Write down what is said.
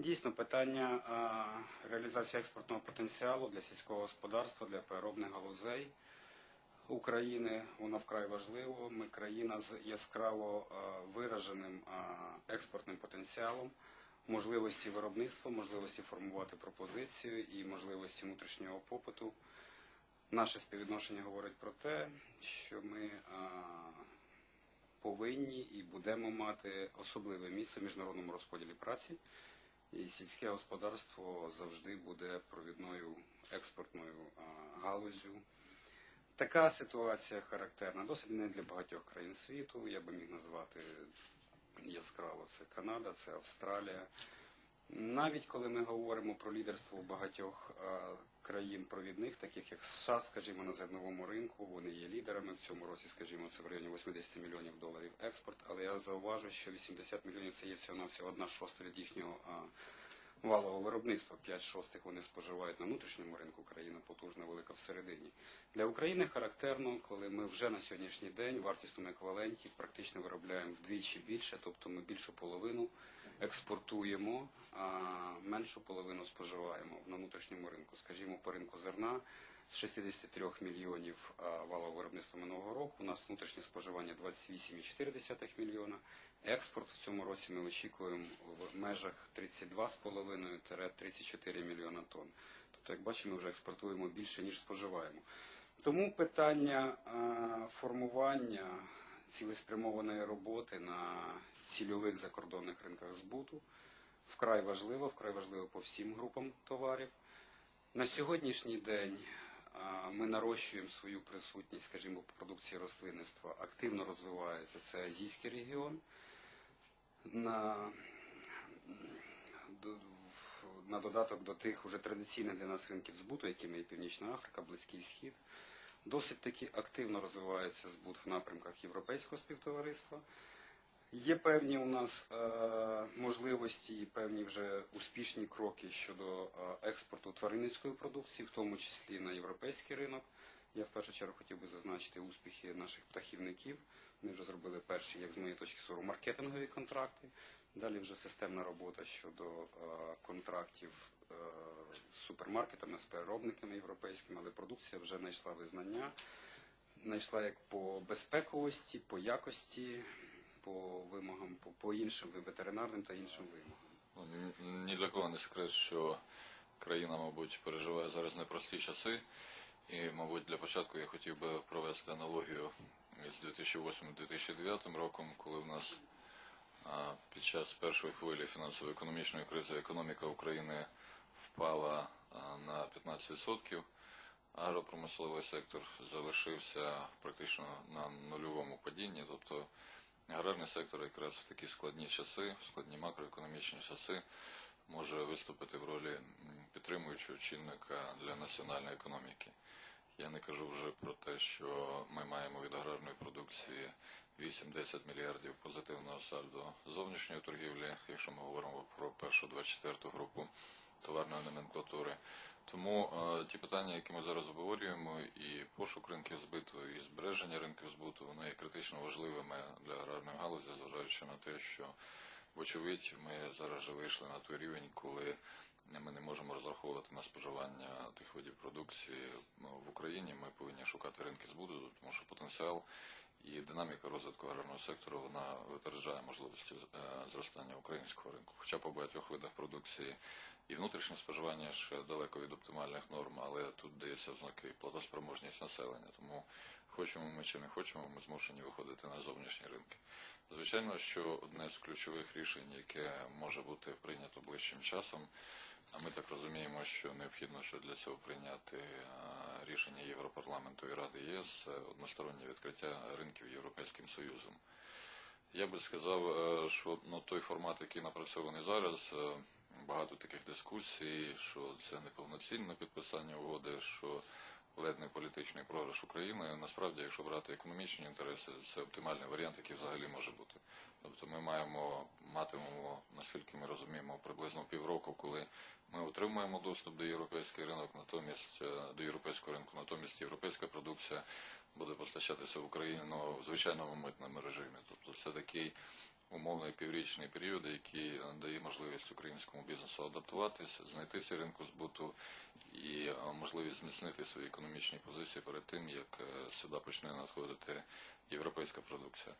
Дійсно, питання реалізації експортного потенціалу для сільського господарства, для переробних галузей України, воно вкрай важливо. Ми країна з яскраво вираженим експортним потенціалом, можливості виробництва, можливості формувати пропозицію і можливості внутрішнього попиту. Наше співвідношення говорить про те, що ми повинні і будемо мати особливе місце в міжнародному розподілі праці. І сільське господарство завжди буде провідною експортною галузю. Така ситуація характерна досить не для багатьох країн світу. Я би міг назвати яскраво це Канада, це Австралія. Навіть коли ми говоримо про лідерство багатьох а, країн провідних, таких як США, скажімо, на зерновому ринку, вони є лідерами в цьому році, скажімо, це в районі 80 мільйонів доларів експорт. Але я зауважу, що 80 мільйонів це є всього навсього одна шоста від їхнього а, валового виробництва. 5 шостих вони споживають на внутрішньому ринку. Країна потужна, велика всередині. Для України характерно, коли ми вже на сьогоднішній день в вартісному еквіваленті практично виробляємо вдвічі більше, тобто ми більшу половину експортуємо, а меншу половину споживаємо на внутрішньому ринку. Скажімо, по ринку зерна з 63 мільйонів валового виробництва минулого року у нас внутрішнє споживання 28,4 мільйона. Експорт в цьому році ми очікуємо в межах 32,5-34 мільйона тонн. Тобто, як бачимо, ми вже експортуємо більше, ніж споживаємо. Тому питання формування цілеспрямованої роботи на цільових закордонних ринках збуту вкрай важливо, вкрай важливо по всім групам товарів. На сьогоднішній день ми нарощуємо свою присутність, скажімо, по продукції рослинництва. Активно розвивається це азійський регіон. На, на додаток до тих уже традиційних для нас ринків збуту, якими є Північна Африка, Близький Схід, досить таки активно розвивається збут в напрямках європейського співтовариства. Є певні у нас е, можливості і певні вже успішні кроки щодо е, експорту тваринницької продукції, в тому числі на європейський ринок. Я в першу чергу хотів би зазначити успіхи наших птахівників. Ми вже зробили перші, як з моєї точки зору, маркетингові контракти. Далі вже системна робота щодо е, контрактів е, з супермаркетами, з переробниками європейськими, але продукція вже знайшла визнання, знайшла як по безпековості, по якості, по вимогам, по, по іншим ветеринарним та іншим вимогам. Ну, ні- для кого не секрет, що країна, мабуть, переживає зараз непрості часи. І, мабуть, для початку я хотів би провести аналогію з 2008-2009 роком, коли в нас під час першої хвилі фінансово-економічної кризи економіка України впала на 15%. Агропромисловий сектор залишився практично на нульовому падінні, тобто аграрний сектор якраз в такі складні часи, в складні макроекономічні часи може виступити в ролі підтримуючого чинника для національної економіки. Я не кажу вже про те, що ми маємо від аграрної продукції 8-10 мільярдів позитивного сальдо зовнішньої торгівлі, якщо ми говоримо про першу 24 групу товарної номенклатури. Тому е, ті питання, які ми зараз обговорюємо, і пошук ринків збиту, і збереження ринків збуту, вони є критично важливими для аграрної галузі, зважаючи на те, що вочевидь ми зараз вже вийшли на той рівень, коли ми не можемо розраховувати на споживання тих видів продукції ну, в Україні. Ми повинні шукати ринки збуду, тому що потенціал і динаміка розвитку аграрного сектору вона випереджає можливості е, зростання українського ринку. Хоча по багатьох видах продукції і внутрішнє споживання ще далеко від оптимальних норм, але тут дається ознаки платоспроможність населення. Тому хочемо ми чи не хочемо, ми змушені виходити на зовнішні ринки. Звичайно, що одне з ключових рішень, яке може бути прийнято ближчим часом, а ми так розуміємо, що необхідно ще для цього прийняти е, рішення Європарламенту і Ради ЄС одностороннє відкриття ринків Європейським Союзом. Я би сказав, е, що ну, той формат, який напрацьований зараз, е, багато таких дискусій, що це неповноцінне підписання угоди, що ледь не політичний програш України. Насправді, якщо брати економічні інтереси, це оптимальний варіант, який взагалі може бути. Тобто ми маємо матимемо, наскільки ми розуміємо, приблизно півроку, коли ми отримуємо доступ до європейського ринок, натомість е, до європейського ринку, натомість європейська продукція буде постачатися в Україну в звичайному митному режимі. Тобто це такий умовний піврічний період, який дає можливість українському бізнесу адаптуватись, знайти ці ринку збуту і е, можливість зміцнити свої економічні позиції перед тим, як е, сюди почне надходити європейська продукція.